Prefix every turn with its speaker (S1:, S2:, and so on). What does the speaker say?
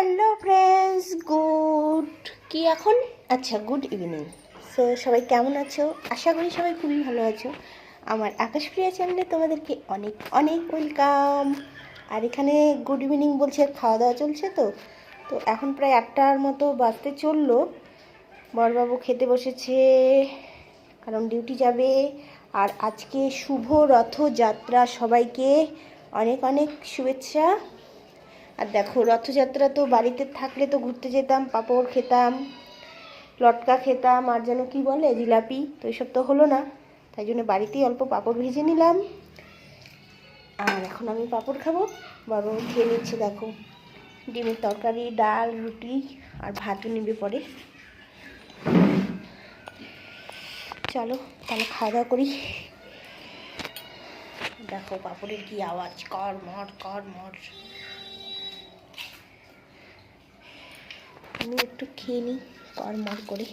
S1: Hello friends good কি এখন? আচ্ছা গুড ইভিনিং সো সবাই কেমন আছো? আশা করি সবাই খুবই ভালো আছো। আমার আকাশপ্রিয়া চ্যানেলে তোমাদেরকে অনেক অনেক ওয়েলকাম আর এখানে গুড ইভিনিং বলছে খাওয়া দাওয়া চলছে তো? তো এখন প্রায় আটটার মতো বাজতে চলল। বরবাবু খেতে বসেছে, কারণ ডিউটি যাবে। আর আজকে শুভ রথযাত্রা সবাইকে অনেক অনেক শুভেচ্ছা। আর দেখো, রথযাত্রা তো বাড়িতে থাকলে তো ঘুরতে যেতাম, পাঁপড় খেতাম, লটকা খেতাম, আর যেন কি বলে, জিলাপি, তো এসব তো হলো না। তাই জন্য বাড়িতেই অল্প পাঁপড় ভেজে নিলাম। আর এখন আমি পাঁপড় খাব বড় খেয়ে নিচ্ছে, দেখো। ডিমের তরকারি, ডাল, রুটি, আর ভাতও নিবে পরে। চলো, তাহলে খাওয়া দাওয়া করি। দেখো, পাপড়ের কি আওয়াজ কর মর কর মর আমি একটু খেয়ে নিই কর মর করে।